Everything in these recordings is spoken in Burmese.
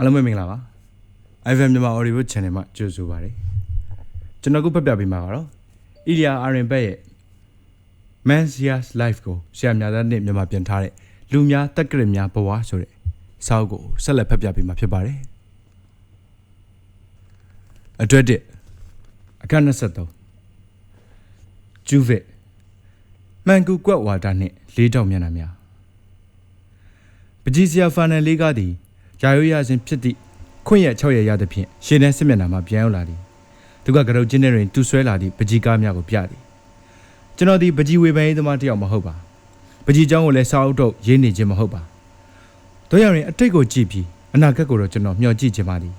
အားလုံးပဲမင်္ဂလာပါ IFM မြန်မာ Audio Channel မှာကြိုဆိုပါရစေကျွန်တော်ခုဖတ်ပြပေးမှာကတော့ Ilya Arenberg ရဲ့ Man's Year's Life ကိုဆရာများသားနဲ့မြန်မာပြန်ထားတဲ့လူများတက်ကရစ်များဘဝဆိုတဲ့စာအုပ်ကိုဆက်လက်ဖတ်ပြပေးမှာဖြစ်ပါတယ်အတွက်တစ်အခန်း23ဂျူဗစ်မှန်ကူကွက်ဝါတာနှင့်လေးတောင်မျက်နှာများပကြီးစရာဖာနန်လေးကားသည် ယာရိုးရခြင်းဖြစ်သည့်ခွင့်ရ6ရရသဖြင့်ရှေ့တန်းစစ်မျက်နှာမှာပြန်ရောက်လာသည်သူကကရုတ်ချင်းတွင်တူဆွဲလာသည့်ပကြီးကားများကိုပြသည်ကျွန်တော်ဒီပကြီးဝေပန်းရေးသမားတစ်ယောက်မဟုတ်ပါပကြီးเจ้าကိုလည်းစာအုပ်တော့ရေးနေခြင်းမဟုတ်ပါတို့ရရင်အတိတ်ကိုကြည့်ပြီးအနာဂတ်ကိုတော့ကျွန်တော်မျှော်ကြည့်ခြင်းပါသည်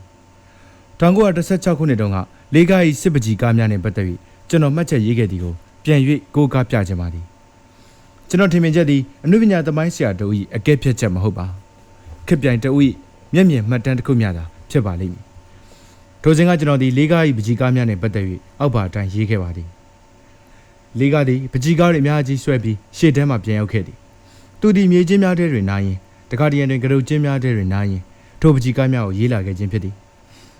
1916ခုနှစ်တုန်းကလေးကား၏စစ်ပကြီးကားများနဲ့ပတ်သက်ပြီးကျွန်တော်မှတ်ချက်ရေးခဲ့သည်ကိုပြန်၍ကိုးကားပြခြင်းပါသည်ကျွန်တော်ထင်မြင်ချက်သည်အနုပညာသမိုင်းဆရာတို့၏အကဲဖြတ်ချက်မဟုတ်ပါခစ်ပြိုင်တို့၏ မျက်မြင်မှတ်တမ်းတစ်ခုမျှသာဖြစ်ပါလိမ့်မည်ထိုစဉ်ကကျွန်တော်ဒီလေးကား၏ပကြီးကားများနဲ့ပတ်သက်၍အောက်ပါအတိုင်းရေးခဲ့ပါသည်လေးကားသည်ပကြီးကားတွေအများကြီးဆွဲပြီးရှေ့တန်းမှပြန်ရောက်ခဲ့သည်သူသည်မြေချင်းများထဲတွင်နားရင်တခါတရံတွင်ကရုတ်ချင်းများထဲတွင်နားရင်ထိုပကြီးကားများကိုရေးလာခဲ့ခြင်းဖြစ်သည်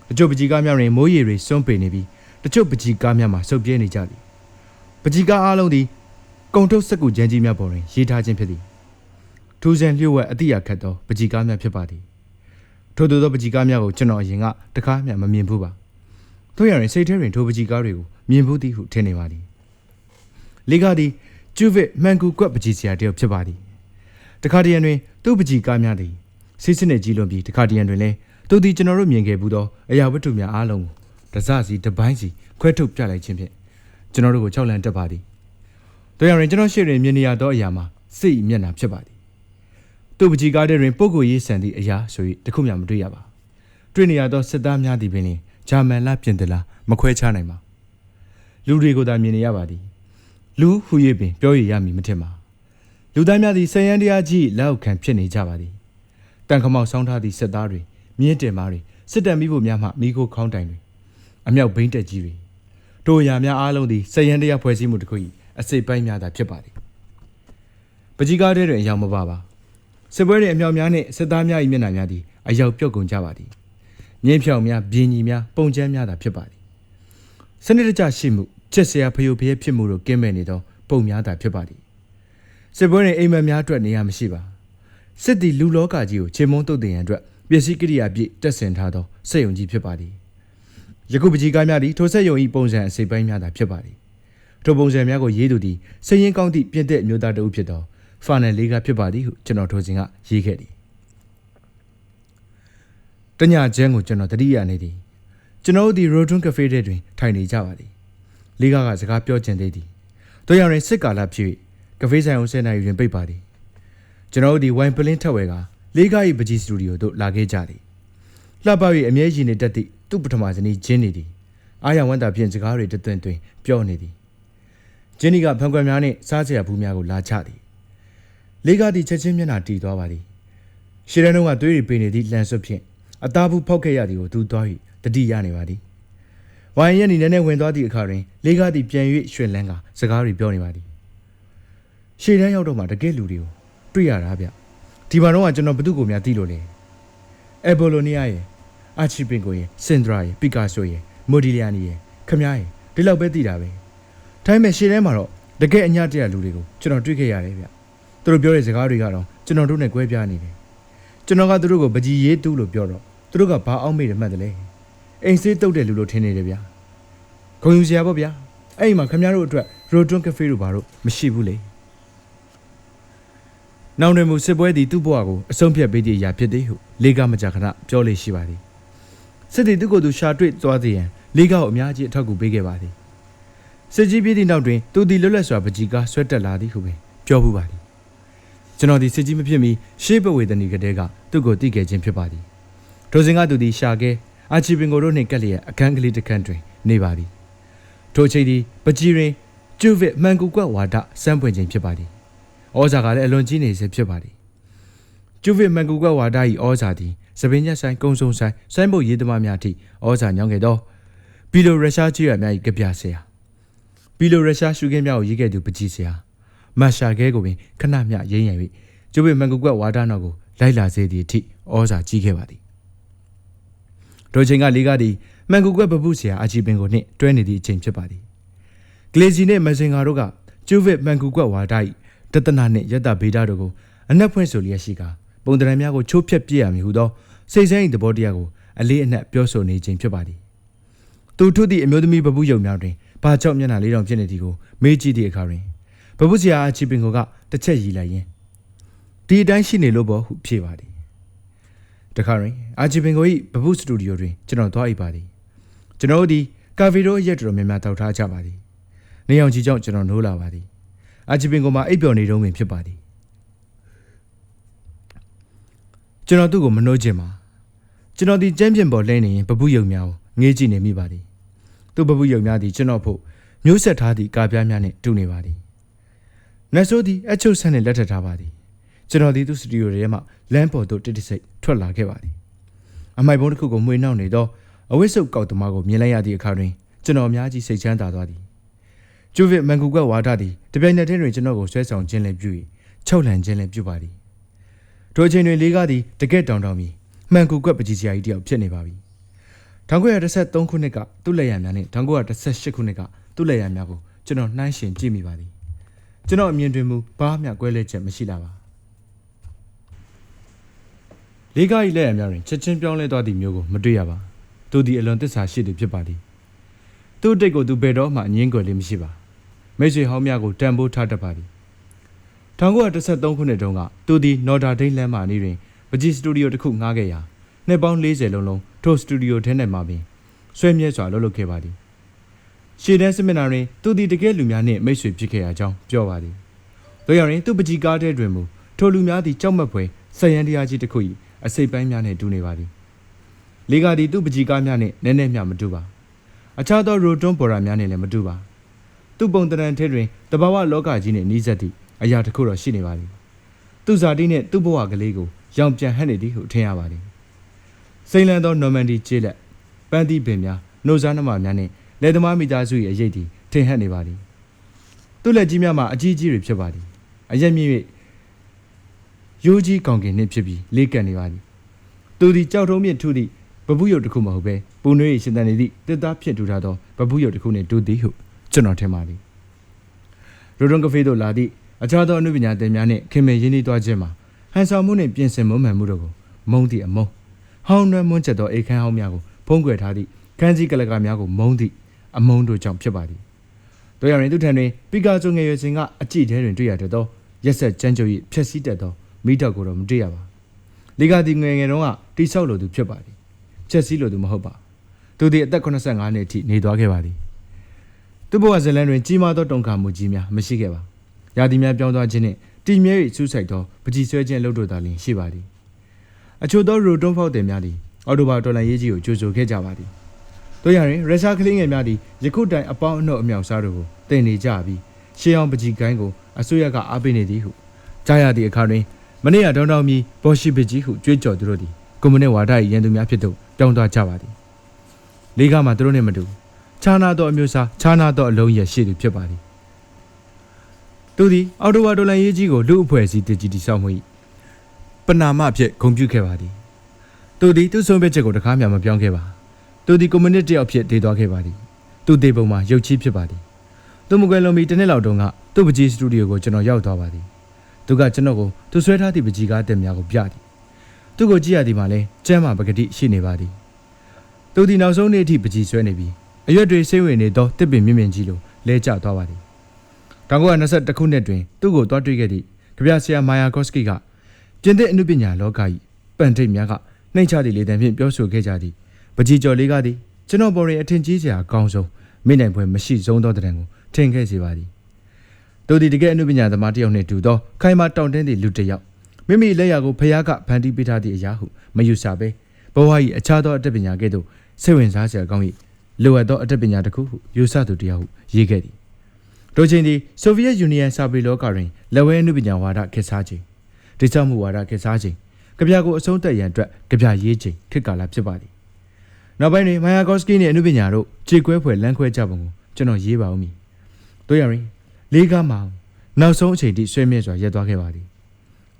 တချို့ပကြီးကားများတွင်မိုးရေတွေစွန့်ပေနေပြီးတချို့ပကြီးကားများမှာစုပ်ပြဲနေကြသည်ပကြီးကားအားလုံးသည်ကုံထုတ်စက်ကူကျန်းကြီးများပေါ်တွင်ရေးထားခြင်းဖြစ်သည်ထူးဆန်းလျှို့ဝှက်အတိအခတ်သောပကြီးကားများဖြစ်ပါသည် ထို့သောသောပကြီးကားများကိုကျွန်တော်အရင်ကတခါမှမမြင်ဘူးပါတို့ရရင်စိတ်ထဲတွင်ထိုပကြီးကားတွေကိုမြင်ဘူးသည်ဟုထင်နေပါသည်လေးကားသည်ကျူဗစ်မှန်ကူကွက်ပကြီးစရာတယောက်ဖြစ်ပါသည်တခါတရံတွင်သူ့ပကြီးကားများသည်စစ်စစ်နဲ့ကြီးလွန်ပြီးတခါတရံတွင်လည်းသူသည်ကျွန်တော်တို့မြင်ခဲ့ဘူးသောအရာဝတ္ထုများအားလုံးကိုတစစီတစ်ပိုင်းစီခွဲထုတ်ပြလိုက်ခြင်းဖြင့်ကျွန်တော်တို့ကိုကြောက်လန့်တက်ပါသည်တို့ရရင်ကျွန်တော်ရှေ့တွင်မြင်နေရသောအရာမှာစိတ်မျက်နှာဖြစ်ပါသည် သူ့ပကြီးကားထဲတွင်ပုဂ္ဂိုလ်ရေးဆန်သည့်အရာဆို၍တခုမှမတွေ့ရပါတွေ့နေရသောစစ်သားများသည်ပင်လျှင်ဂျာမန်လားပြင်သလားမခွဲခြားနိုင်ပါလူတွေကိုသာမြင်နေရပါသည်လူဟူ၍ပင်ပြောရရမည်မထင်ပါလူသားများသည်ဆယ်ရန်တရားကြီးလက်အောက်ခံဖြစ်နေကြပါသည်တန်ခမောက်ဆောင်းထားသည့်စစ်သားတွေမြင်းတင်မားတွေစစ်တပ်မိဖို့များမှမိခိုးခေါင်းတိုင်တွေအမြောက်ဘိန်းတက်ကြီးတွေတို့အရာများအားလုံးသည်ဆယ်ရန်တရားဖွဲ့စည်းမှုတစ်ခု၏အစိပ်ပိုင်းများသာဖြစ်ပါသည်ပကြီးကားထဲတွင်အရောက်မပါပါ စစ်ပွဲတွေအမြောက်များနှင့်စစ်သားများ၏မျက်နှာများသည်အရောက်ပြုတ်ကုန်ကြပါသည်ငင်းဖြောင်များပြင်းကြီးများပုံချမ်းများသာဖြစ်ပါသည်စနစ်တကျရှိမှုချက်စရာဖယုတ်ဖျဲဖြစ်မှုတို့ကင်းမဲ့နေသောပုံများသာဖြစ်ပါသည်စစ်ပွဲတွေအိမ်မက်များအတွက်နေရာမရှိပါစစ်သည်လူလောကကြီးကိုချိန်မုံတုတ်တင်ရန်အတွက်ပစ္စည်းကိရိယာပြည့်တက်ဆင်ထားသောစက်ယုံကြီးဖြစ်ပါသည်ယခုပကြီးကားများသည်ထိုစက်ယုံ၏ပုံစံအစိပ်ပိုင်းများသာဖြစ်ပါသည်ထိုပုံစံများကိုရေးသူသည်စည်ရင်ကောင်းသည့်ပြည့်တဲ့အမျိုးသားတဦးဖြစ်သော ဖာနယ်လေးကဖြစ်ပါသည်ဟုကျွန်တော်ထိုစဉ်ကရေးခဲ့သည်တညချမ်းကိုကျွန်တော်တတိယနေသည်ကျွန်တော်တို့ဒီရိုတွန်းကဖေးထဲတွင်ထိုင်နေကြပါသည်လေးကကစကားပြောကျင်သေးသည်တို့ရရင်စစ်ကာလဖြစ်၍ကဖေးဆိုင်အောင်ဆယ်နာရီတွင်ပိတ်ပါသည်ကျွန်တော်တို့ဒီဝိုင်ပလင်းထက်ဝဲကလေးကား၏ပကြီးစတူဒီယိုသို့လာခဲ့ကြသည်လှပ၍အမြဲရှိနေတတ်သည့်သူ့ပထမဇနီးဂျင်းနေသည်အားရဝမ်းသာဖြင့်စကားတွေတသွင်သွင်ပြောနေသည်ဂျင်းနီကဖန်ခွက်များနှင့်စားစရာဘူးများကိုလာချသည် လေးကားသည်ချက်ချင်းမျက်နှာတီသွားပါသည်ရှေ့တန်းတုန်းကသွေးတွေပိနေသည့်လန်ဆွတ်ဖြင့်အသားဘူးဖောက်ခဲ့ရသည်ကိုသူသွား၍တတိရနေပါသည်ဝိုင်ရက်နီနည်းနည်းဝင်သွားသည့်အခါတွင်လေးကားသည်ပြန်၍ရွှင်လန်းကစကားတွေပြောနေပါသည်ရှေ့တန်းရောက်တော့မှတကယ်လူတွေကိုတွေ့ရတာဗျဒီမှာတော့ကျွန်တော်ဘသူ့ကိုများသိလို့လေအဘိုလိုနီယာရဲ့အာချီပင်ကိုရဲ့စင်ဒရာရဲ့ပီကာဆိုရဲ့မိုဒီလီယာနီရဲ့ခမ ्या ရဲ့ဒီလောက်ပဲသိတာပဲထိုင်းမဲ့ရှေ့ထဲမှာတော့တကယ်အညတရလူတွေကိုကျွန်တော်တွေ့ခဲ့ရတယ်ဗျ သူတို့ပြောတဲ့စကားတွေကတော့ကျွန်တော်တို့နဲ့ကွဲပြားနေတယ်ကျွန်တော်ကသူတို့ကိုပကြီးရေးတူးလို့ပြောတော့သူတို့ကဘာအောင်မေးတယ်မှတ်တယ်လေအိမ်စေးတုတ်တဲ့လူလို့ထင်နေတယ်ဗျခုံယူစရာပေါ့ဗျအဲ့ဒီမှာခမ ्या တို့အတွက်ရိုတွန်းကဖေးတို့ဘာလို့မရှိဘူးလေနောင်တွင်မူစစ်ပွဲသည်သူ့ဘဝကိုအဆုံးဖြတ်ပေးသည့်အရာဖြစ်သည်ဟုလေကမကြခဏပြောလေရှိပါသည်စစ်သည်သူ့ကိုယ်သူရှာတွေ့သွားသည်ရန်လေကောက်အများကြီးအထောက်အကူပေးခဲ့ပါသည်စစ်ကြီးပြည်သည့်နောက်တွင်သူသည်လွတ်လပ်စွာပကြီးကားဆွဲတက်လာသည်ဟုပင်ပြောမှုပါသည် ကျွန်တော်ဒီစစ်ကြီးမဖြစ်မီရှေးဘဝေဒနီကတဲ့ကသူ့ကိုတည်ခဲ့ခြင်းဖြစ်ပါသည်ထိုစဉ်ကသူသည်ရှာခဲအာချီပင်ကိုတို့နှင့်ကက်လျက်အခန်းကလေးတစ်ခန်းတွင်နေပါသည်ထိုချိန်သည်ပကြီးရင်ကျုဗစ်မှန်ကူကွက်ဝါဒစမ်းပွင့်ခြင်းဖြစ်ပါသည်ဩဇာကလည်းအလွန်ကြီးနေစေဖြစ်ပါသည်ကျုဗစ်မှန်ကူကွက်ဝါဒ၏ဩဇာသည်စပင်းညက်ဆိုင်ကုံစုံဆိုင်ဆိုင်းဘုတ်ရေးသမားများထိဩဇာညောင်းခဲ့သောဘီလိုရုရှားကြီးရများ၏ကြပြဆရာဘီလိုရုရှားရှုခင်းများကိုရေးခဲ့သူပကြီးဆရာ မတ်ရှာခဲကိုပင်ခဏမျှရင်းရံ၍ကျုပ်ရဲ့မန်ကူကွက်ဝါဒနောက်ကိုလိုက်လာစေသည့်အထိဩဇာကြီးခဲ့ပါသည်ထိုချိန်ကလေးကားသည်မှန်ကူကွက်ပပုဆရာအာချီပင်ကိုနှင့်တွဲနေသည့်အချိန်ဖြစ်ပါသည်ဂလေစီနှင့်မစင်ဂါတို့ကကျူဗစ်မှန်ကူကွက်ဝါဒ၏တတနာနှင့်ယတဗေဒတို့ကိုအနက်ဖွင့်ဆိုလျက်ရှိကာပုံတရံများကိုချိုးဖျက်ပြစ်ရမည်ဟုသောစိတ်ဆင်း၏သဘောတရားကိုအလေးအနက်ပြောဆိုနေခြင်းဖြစ်ပါသည်သူထုသည့်အမျိုးသမီးပပုယုံများတွင်ဘာကြောင့်မျက်နှာလေးတောင်ဖြစ်နေသည်ကိုမေးကြည့်သည့်အခါတွင် ပပုဆရာအာချီပင်ကိုကတစ်ချက်ရည်လိုက်ရင်းဒီအတိုင်းရှိနေလို့ပေါ့ဟုဖြေပါသည်တခါတွင်အာချီပင်ကို၏ပပုစတူဒီယိုတွင်ကျွန်တော်သွားအိပ်ပါသည်ကျွန်တော်တို့ဒီကာဗီရိုရက်တော်များများတောက်ထားကြပါသည်နေအောင်ကြီးကြောင့်ကျွန်တော်နိုးလာပါသည်အာချီပင်ကိုမှအိပ်ပျော်နေတုံးပင်ဖြစ်ပါသည်ကျွန်တော်သူ့ကိုမနှိုးခြင်းပါကျွန်တော်ဒီကျမ်းပြင်ပေါ်လဲနေရင်ပပုယုံများကိုငေးကြည့်နေမိပါသည်သူ့ပပုယုံများသည်ကျွန်တော်ဖို့မျိုးဆက်ထားသည့်ကာပြားများနှင့်တူနေပါသည် နတ်ဆိုးသည်အချုပ်ဆန်းနှင့်လက်ထပ်ထားပါသည်ကျွန်တော်ဒီသူ့စတူဒီယိုထဲမှလမ်းပေါ်သို့တစ်တစ်စိတ်ထွက်လာခဲ့ပါသည်အမိုက်ဘုံတစ်ခုကိုမှွေနှောက်နေသောအဝိစုပ်ကောက်သမားကိုမြင်လိုက်ရသည့်အခါတွင်ကျွန်တော်အများကြီးစိတ်ချမ်းသာသွားသည်ကျူဗစ်မန်ကူကဝါဒသည်တပြိုင်နက်တည်းတွင်ကျွန်တော်ကိုဆွဲဆောင်ခြင်းလည်းပြု၍ချုပ်လန်ခြင်းလည်းပြုပါသည်ထိုအချိန်တွင်လေးကားသည်တကက်တောင်တောင်မီမှန်ကူကွက်ပကြီးစရာကြီးတယောက်ဖြစ်နေပါပြီ1913ခုနှစ်ကသူ့လက်ရံများနှင့်1918ခုနှစ်ကသူ့လက်ရံများကိုကျွန်တော်နှိုင်းယှဉ်ကြည့်မိပါသည် ကျွန်တော်အမြင်တွင်မူဘာမှကွဲလဲချက်မရှိလာပါလေးကား၏လက်ရံများတွင်ချက်ချင်းပြောင်းလဲသွားသည့်မျိုးကိုမတွေ့ရပါသူသည်အလွန်သစ္စာရှိသူဖြစ်ပါသည်သူ့အတိတ်ကိုသူဘယ်တော့မှငင်းကွယ်လေးမရှိပါမိတ်ဆွေဟောင်းများကိုတန်ဖိုးထားတတ်ပါသည်1913ခုနှစ်တုန်းကသူသည်နော်ဒါဒိန်းလမ်းမအနီးတွင်ပကြီးစတူဒီယိုတစ်ခုငှားခဲ့ရာနှစ်ပေါင်း40လုံးလုံးထိုစတူဒီယိုထဲ၌မှာပင်ဆွဲမြဲစွာလှုပ်လှုပ်ခဲ့ပါသည် ရှေ့တန်းစမင်နာတွင်သူသည်တကယ်လူများနှင့်မိတ်ဆွေဖြစ်ခဲ့ရာကြောင်းပြောပါသည်တို့ရရင်သူပကြီးကားထဲတွင်မူထိုလူများသည်ကြောက်မက်ဖွယ်ဆက်ရန်တရားကြီးတစ်ခု၏အစိပ်ပိုင်းများနှင့်တူနေပါသည်လေးကသည်သူ့ပကြီးကားများနှင့်နည်းနည်းမျှမတူပါအခြားသောရိုတွန်းပေါ်ရာများနှင့်လည်းမတူပါသူ့ပုံတရံထဲတွင်တဘာဝလောကကြီးနှင့်နှီးစပ်သည့်အရာတစ်ခုတော့ရှိနေပါသည်သူ့ဇာတိနှင့်သူ့ဘဝကလေးကိုရောင်ပြန်ဟပ်နေသည်ဟုထင်ရပါသည်စိန်လန်းသောနော်မန်ဒီကျေးလက်ပန်းသီးပင်များနှုတ်စားနှမများနှင့် လက်သမားမိသားစု၏အရေးသည်ထင်ဟပ်နေပါသည်သူ့လက်ကြီးများမှာအကြီးကြီးတွေဖြစ်ပါသည်အရက်မြင့်၍ရိုးကြီးကောင်ကင်နှင့်ဖြစ်ပြီးလေးကပ်နေပါသည်သူသည်ကြောက်ထုံးမြင့်ထုသည့်ဘဘူးရုပ်တစ်ခုမဟုတ်ပဲပူနွေးရှင်တန်နေသည့်တစ်သားဖြစ်ထူထားသောဘဘူးရုပ်တစ်ခုနှင့်တူသည်ဟုကျွန်တော်ထင်ပါသည်ရိုဒွန်ကဖေးသို့လာသည့်အခြားသောအနုပညာသင်များနှင့်ခင်မင်ရင်းနှီးသွားခြင်းမှာဟန်ဆောင်မှုနှင့်ပြင်ဆင်မွမ်းမံမှုတို့ကိုမုံသည့်အမုံဟောင်းနှွမ်းမွန်းချက်သောအိတ်ခမ်းဟောင်းများကိုဖုံးကွယ်ထားသည့်ခန်းစည်းကလကာများကိုမုံသည့် အမုံတို့ကြောင့်ဖြစ်ပါသည်တို့ရရင်သူထံတွင်ပီကာဆိုငယ်ရွယ်စဉ်ကအကြည့်ထဲတွင်တွေ့ရတဲ့သောရက်ဆက်ကြမ်းကြုတ်၏ဖြက်စီးတတ်သောမိတော့ကိုတော့မတွေ့ရပါလီဂါဒီငယ်ငယ်တုန်းကတိဆောက်လိုသူဖြစ်ပါသည်ဖြက်စီးလိုသူမဟုတ်ပါသူသည်အသက်85နှစ်အထိနေသွားခဲ့ပါသည်သူ့ဘဝဇလန်တွင်ကြီးမားသောတုန်ခါမှုကြီးများမရှိခဲ့ပါရာသီများပြောင်းသွားခြင်းနှင့်တည်မြဲ၍စူးစိုက်သောပကြီးဆွဲခြင်းလုပ်တို့သာလျှင်ရှိပါသည်အချို့သောရိုတွန်းဖောက်တယ်များသည်အော်တိုဘာတော်လန်ရေးကြီးကိုကြိုဆိုခဲ့ကြပါသည် တို့ရရင်ရုရှားကလေးငယ်များသည်ယခုတိုင်အပေါင်းအနှုတ်အမြောက်စားတို့ကိုတင်နေကြပြီးရှေးအောင်ပကြီးကိုင်းကိုအစိုးရကအားပေးနေသည်ဟုကြားရသည့်အခါတွင်မနေ့ကတောင်းတောင်းမီဘော်ရှိပကြီးဟုကြွေးကြော်သူတို့သည်ကွန်မြူနစ်ဝါဒ၏ရန်သူများဖြစ်သို့ပြောင်းသွားကြပါသည်လေးကားမှာသူတို့နှင့်မတူခြားနာသောအမျိုးအစားခြားနာသောအလုံးရရှိသူဖြစ်ပါသည်သူသည်အော်တိုဝါဒေါ်လာရေးကြီးကိုလူအဖွဲ့အစည်းတကြီးတိဆောက်မှု၏ပနာမအဖြစ်ဂုဏ်ပြုခဲ့ပါသည်သူသည်သူ့ဆုံးဖြတ်ချက်ကိုတကားမှမပြောင်းခဲ့ပါ သူသည်ကွန်မြူနစ်တယောက်ဖြစ်တည်သွားခဲ့ပါသည်သူတေပုံမှာရုပ်ချီးဖြစ်ပါသည်သူမကွယ်လွန်ပြီးတစ်နှစ်လောက်တုန်းကသူ့ပကြီးစတူဒီယိုကိုကျွန်တော်ရောက်သွားပါသည်သူကကျွန်တော်ကိုသူဆွဲထားသည့်ပကြီးကားတက်များကိုပြသည်သူ့ကိုကြည့်ရသည်မှာလဲကျမ်းမာပကတိရှိနေပါသည်သူဒီနောက်ဆုံးနေ့အထိပကြီးဆွဲနေပြီးအရွက်တွေစိမ့်ဝင်နေသောတစ်ပင်မြင့်မြင့်ကြီးလိုလဲကျသွားပါသည်1921ခုနှစ်တွင်သူ့ကိုတွားတွေ့ခဲ့သည့်ကဗျာဆရာမာယာကော့စကီကပြင်သစ်အနုပညာလောက၏ပန်ထိတ်များကနှိမ့်ချသည့်လေတံဖြင့်ပြောဆိုခဲ့ကြသည် ပကြီးကျော်လေးကသည်ကျွန်တော်ပေါ်ရင်အထင်ကြီးစရာအကောင်းဆုံးမိနိုင်ပွဲမရှိဆုံးသောတံကိုထင်ခဲ့စေပါသည်တို့ဒီတကယ်အနုပညာသမားတစ်ယောက်နှင့်တူသောခိုင်မာတောင့်တင်းသည့်လူတစ်ယောက်မိမိလက်ရာကိုဖျားကဖန်တီးပေးထားသည့်အရာဟုမယူဆပဲဘဝ၏အခြားသောအတတ်ပညာကဲ့သို့စိတ်ဝင်စားစရာကောင်း၏လိုအပ်သောအတတ်ပညာတစ်ခုဟုယူဆသူတစ်ယောက်ဟုရေးခဲ့သည်တို့ချင်းသည်ဆိုဗီယက်ယူနီယံစာပေလောကတွင်လက်ဝဲအနုပညာဝါဒခေတ်စားခြင်းတိကျမှုဝါဒခေတ်စားခြင်းကြပြကိုအဆုံးသက်ရန်အတွက်ကြပြရေးခြင်းခေတ်ကာလဖြစ်ပါသည် နောက်ပိုင်းတွင်မိုင်ယာကော့စကီနှင့်အနုပညာတို့ခြေကွဲဖွယ်လမ်းခွဲကြပုံကိုကျွန်တော်ရေးပါဦးမည်တို့ရရင်လေးကားမှာနောက်ဆုံးအချိန်ထိဆွေးမြဲစွာရပ်သွားခဲ့ပါသည်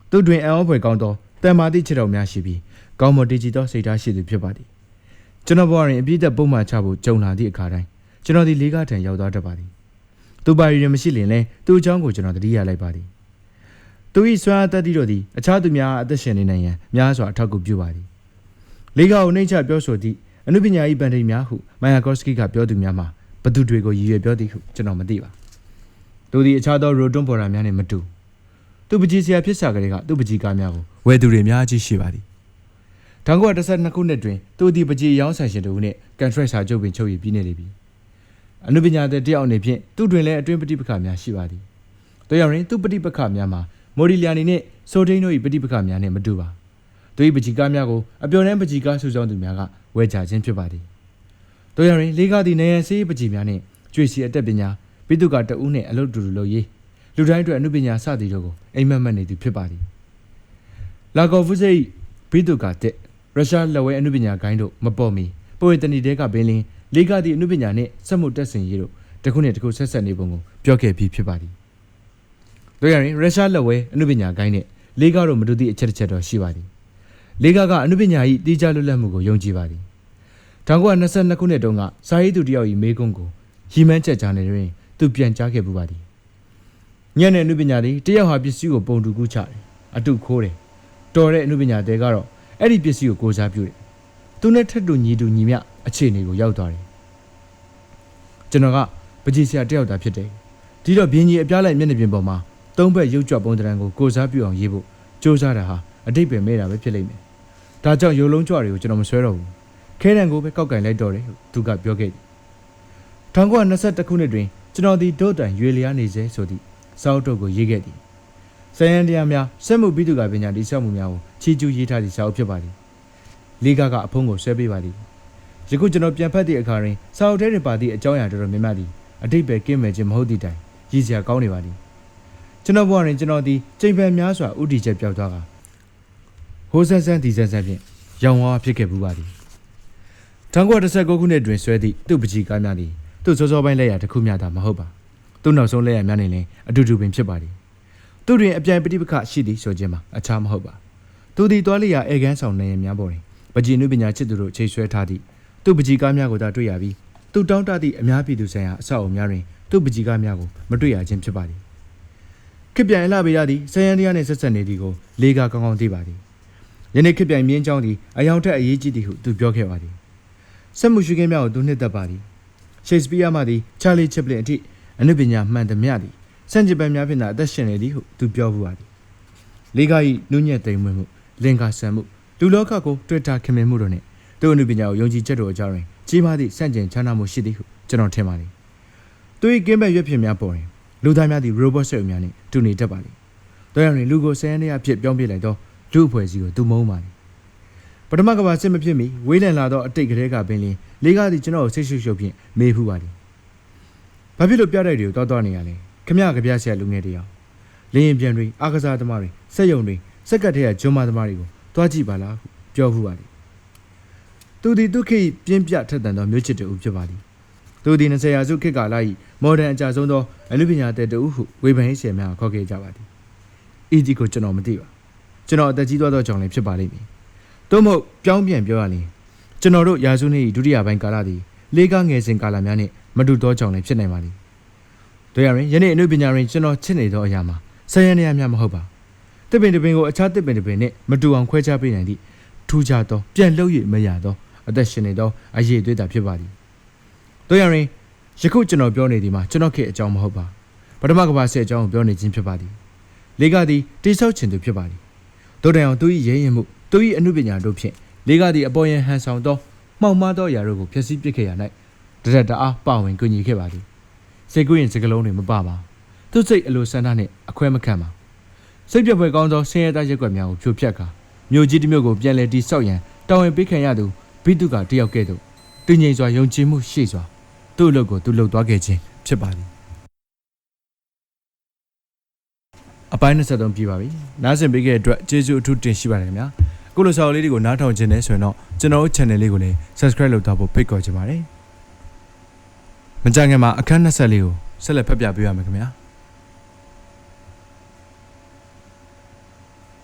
သူတွင်အံ့ဩဖွယ်ကောင်းသောတန်မာသည့်ခြေတော်များရှိပြီးကောင်းမွန်တည်ကြည်သောစိတ်ထားရှိသူဖြစ်ပါသည်ကျွန်တော်ဘဝတွင်အပြည့်အသက်ပုံမှန်ချဖို့ကြုံလာသည့်အခါတိုင်းကျွန်တော်ဒီလေးကားထံရောက်သွားတတ်ပါသည်သူပါရီရင်မရှိလင်လဲသူ့အကြောင်းကိုကျွန်တော်သတိရလိုက်ပါသည်သူ၏စွမ်းအားတတ်သည့်တို့သည်အခြားသူများအသက်ရှင်နေနိုင်ရန်များစွာအထောက်အကူပြုပါသည်လေးကားကိုနှိမ့်ချပြောဆိုသည့် အနုပညာ၏ပန်တိတ်များဟုမိုင်ယာကော့စကီကပြောသူများမှာဘသူတွေကိုရည်ရွယ်ပြောသည်ဟုကျွန်တော်မသိပါသူသည်အခြားသောရိုတွန်းပေါ်တာများနှင့်မတူသူပကြီးစရာဖြစ်စာကလေးကသူပကြီးကားများကိုဝယ်သူတွေအများကြီးရှိပါသည်1912ခုနှစ်တွင်သူသည်ပကြီးရောင်းဆိုင်ရှင်တို့နှင့်ကန်ထရက်စာချုပ်ပင်ချုပ်ရည်ပြီးနေလေပြီအနုပညာသည်တယောက်အနေဖြင့်သူတွင်လည်းအတွင်းပဋိပက္ခများရှိပါသည်တို့ရောက်ရင်သူပဋိပက္ခများမှာမိုဒီလီယာနီနှင့်ဆိုဒိန်းတို့၏ပဋိပက္ခများနှင့်မတူပါ သူ၏ပကြီးကားများကိုအပျော်နှံပကြီးကားဆူဆောင်းသူများကဝယ်ချခြင်းဖြစ်ပါသည်တို့ရောက်ရင်လေးကားသည့်နေရန်စေးပကြီးများနှင့်ကျွေစီအတက်ပညာပိတုကတအူးနှင့်အလုတ်တူတူလုပ်ရေးလူတိုင်းအတွက်အနုပညာစသည်တို့ကိုအိမ်မက်မက်နေသူဖြစ်ပါသည်လာကော်ဖုစိတ်ပိတုကတက်ရုရှားလက်ဝဲအနုပညာဂိုင်းတို့မပေါ်မီပိုဝေတနီတဲကပင်လင်းလေးကားသည့်အနုပညာနှင့်စက်မှုတက်ဆင်ရေးတို့တစ်ခုနှင့်တစ်ခုဆက်ဆက်နေပုံကိုပြောခဲ့ပြီးဖြစ်ပါသည်တို့ရရင်ရုရှားလက်ဝဲအနုပညာဂိုင်းနှင့်လေးကားတို့မတူသည့်အချက်တစ်ချက်တော့ရှိပါသည် လေးကားကအနုပညာ၏တီးခြားလွတ်လပ်မှုကိုယုံကြည်ပါသည်1922ခုနှစ်တုန်းကစာရေးသူတယောက်၏မေးခွန်းကိုရီမန်းချက်ကြားနေတွင်သူပြန်ကြားခဲ့ပူပါသည်ညံ့တဲ့အနုပညာသည်တယောက်ဟာပစ္စည်းကိုပုံတူကူးချတယ်အတုခိုးတယ်တော်တဲ့အနုပညာတွေကတော့အဲ့ဒီပစ္စည်းကိုကိုးစားပြုတယ်သူနဲ့ထက်တူညီတူညီမျှအခြေအနေကိုရောက်သွားတယ်ကျွန်တော်ကပကြီးဆရာတယောက်သာဖြစ်တယ်ဒီတော့ဘင်းကြီးအပြားလိုက်မျက်နှာပြင်ပေါ်မှာသုံးဘက်ရုပ်ကြွပုံတံကိုကိုးစားပြုအောင်ရေးဖို့စ조사တာဟာအတိတ်ပဲမဲ့တာပဲဖြစ်လိမ့်မယ် ဒါကြောင့်ရုပ်လုံးကြွတွေကိုကျွန်တော်မဆွဲတော့ဘူးခဲတံကိုပဲကောက်ကင်လိုက်တော့တယ်ဟုသူကပြောခဲ့တယ်1921ခုနှစ်တွင်ကျွန်တော်ဒီဒုတ်တန်ရွေလျားနေစေဆိုသည့်စာအုပ်တုပ်ကိုရေးခဲ့သည်။စယန်တရားများစက်မှုပြီးသူကပညာတိဆောက်မှုများကိုချီကျူးရေးထားသည့်စာအုပ်ဖြစ်ပါသည်။လေးကကအဖုံးကိုဆွဲပေးပါသည်။ယခုကျွန်တော်ပြန်ဖတ်သည့်အခါတွင်စာအုပ်ထဲတွင်ပါသည့်အကြောင်းအရာတော်တော်များများသည်အတိတ်ပဲကင်းမဲ့ခြင်းမဟုတ်သည့်တိုင်ရည်စရာကောင်းနေပါသည်။ကျွန်တော်ဘဝတွင်ကျွန်တော်သည်ချိန်ပန်များစွာဥတီချက်ပြောက်သွားက ဟိုးဆန်းဆန်းဒီဆန်းဆန်းဖြင့်ရောင်ဝါဖြစ်ခဲ့ပူပါသည်။1919ခုနှစ်တွင်ဆွဲသည့်သူ့ပကြီးကားများသည်သူ့စောစောပိုင်းလက်ရာတစ်ခုမျှသာမဟုတ်ပါသူ့နောက်ဆုံးလက်ရာများနေလည်းအတူတူပင်ဖြစ်ပါသည်သူတွင်အပြိုင်ပဋိပက္ခရှိသည်ဆိုခြင်းမှာအခြားမဟုတ်ပါသူသည်တွားလျာအေကန်းဆောင်နေရများပေါ်တွင်ပကြီးနုပညာချစ်သူတို့ချိတ်ဆွဲထားသည့်သူ့ပကြီးကားများကိုသာတွေ့ရပြီးသူတောင်းတသည့်အများပြည်သူဆိုင်ရာအဆောက်အအုံများတွင်သူ့ပကြီးကားများကိုမတွေ့ရခြင်းဖြစ်ပါသည်ခေပြိုင်လာပေရသည်ဆယန်တရားနှင့်ဆက်ဆက်နေသည်ကိုလေးကကောင်းကောင်းသိပါသည် ယနေ့ခေပြိုင်မြင်းချောင်းသည်အယောင်ထက်အရေးကြီးသည်ဟုသူပြောခဲ့ပါသည်စက်မှုရှိခင်းများကိုသူနှစ်သက်ပါသည်ရှေ့စပီးယားမှသည်ချာလီချပ်ပလင်အထိအနုပညာမှန်သမျှသည်စံကြပန်များဖြင့်သာအသက်ရှင်နေသည်ဟုသူပြောဘူးပါသည်လေးက၏နုညံ့သိမ်မွေ့မှုလင်္ကာဆန်မှုလူလောကကိုတွေ့တာခင်မင်မှုတို့နှင့်သူ့အနုပညာကိုယုံကြည်ချက်တို့အကြောင်းတွင်ကြီးမားသည့်စန့်ကျင်ချမ်းသာမှုရှိသည်ဟုကျွန်တော်ထင်ပါသည်သူ၏ကင်းမဲ့ရွက်ဖြစ်များပေါ်တွင်လူသားများသည် robot ဆွဲများနှင့်တူနေတတ်ပါသည်တို့ရရင်လူကိုဆယ်ရနေအဖြစ်ပြောင်းပြလိုက်သော လူအဖွဲ့အစည်းကိုသူမုန်းပါသည်ပထမကဘာစစ်မဖြစ်မီဝေးလံလာသောအတိတ်ကလေးကပင်လင်းလေးကားသည်ကျွန်တော်ကိုဆိတ်ရှုပ်ရှုပ်ဖြင့်မေးဖူးပါသည်။ဘာဖြစ်လို့ပြတိုက်တွေကိုတောက်တော့နေရလဲ။ခမရကြပြဆရာလူငယ်တယောက်။လင်းရင်ပြန်တွေအားကစားသမားတွေစက်ယုံတွေစက်ကတ်ထဲကဂျွန်မာသမားတွေကိုတွားကြည့်ပါလားဟုပြောဖူးပါသည်။သူသည်ဒုက္ခိပြင်းပြထက်သန်သောမျိုးချစ်တူဖြစ်ပါသည်။သူသည်20ရာစုခေတ်ကာလ၏မော်ဒန်အကြဆုံးသောအနုပညာတဲ့တူဟုဝေဖန်ရေးဆရာများခေါ်ခဲ့ကြပါသည်။ဤဒီကိုကျွန်တော်မသိပါ။ ကျွန်တော်အသက်ကြီးသွားသောကြောင့်လည်းဖြစ်ပါလိမ့်မည်။သို့မဟုတ်ပြောင်းပြန်ပြောရရင်ကျွန်တော်တို့ရာစုနှစ်၏ဒုတိယပိုင်းကာလသည်လေးကားငယ်စဉ်ကာလများနှင့်မတူသောကြောင့်လည်းဖြစ်နိုင်ပါသည်။တို့ရရင်ယနေ့အနုပညာတွင်ကျွန်တော်ချစ်နေသောအရာမှာဆယ်ရနေရများမဟုတ်ပါ။တစ်ပင်တစ်ပင်ကိုအခြားတစ်ပင်တစ်ပင်နှင့်မတူအောင်ခွဲခြားပေးနိုင်သည့်ထူးခြားသောပြန်လှုပ်၍မရသောအသက်ရှင်နေသောအရေးအသွေးသာဖြစ်ပါသည်။တို့ရရင်ယခုကျွန်တော်ပြောနေသည်မှာကျွန်တော်ခေအကြောင်းမဟုတ်ပါ။ပထမကဘာဆက်အကြောင်းကိုပြောနေခြင်းဖြစ်ပါသည်။လေးကသည်တိဆောက်ခြင်းသူဖြစ်ပါသည်။ တို့တိုင်အောင်သူ၏ရဲရင်မှုသူ၏အနုပညာတို့ဖြင့်လေးကသည်အပေါ်ယံဟန်ဆောင်သောမှောက်မှားသောအရာတို့ကိုဖျက်ဆီးပစ်ခဲ့ရ၌တရက်တအားပါဝင်ကူညီခဲ့ပါသည်စိတ်ကူးရင်စကလုံးတွေမပပါသူစိတ်အလိုဆန္ဒနှင့်အခွဲမခံပါစိတ်ပြပွဲကောင်းသောဆင်းရဲသားရက်ွက်များကိုဖြိုဖျက်ကာမြို့ကြီးတစ်မြို့ကိုပြန်လည်တည်ဆောက်ရန်တာဝန်ပေးခံရသူဘိတုကတယောက်ကဲ့သို့တည်ငြိမ်စွာယုံကြည်မှုရှိစွာသူ့အလုပ်ကိုသူလုပ်သွားခဲ့ခြင်းဖြစ်ပါသည် အပိုင်း23ပြပါပြီ။နားဆင်ပေးခဲ့တဲ့အတွက်ကျေးဇူးအထူးတင်ရှိပါတယ်ခင်ဗျာ။အခုလိုစာအုပ်လေးတွေကိုနားထောင်ခြင်းနဲ့ဆိုရင်တော့ကျွန်တော်တို့ channel လေးကိုလည်း subscribe လုပ်ထားဖို့ဖိတ်ခေါ်ချင်ပါတယ်။မကြခင်မှာအခန်း24ကိုဆက်လက်ဖတ်ပြပေးရမယ်ခင်ဗျာ။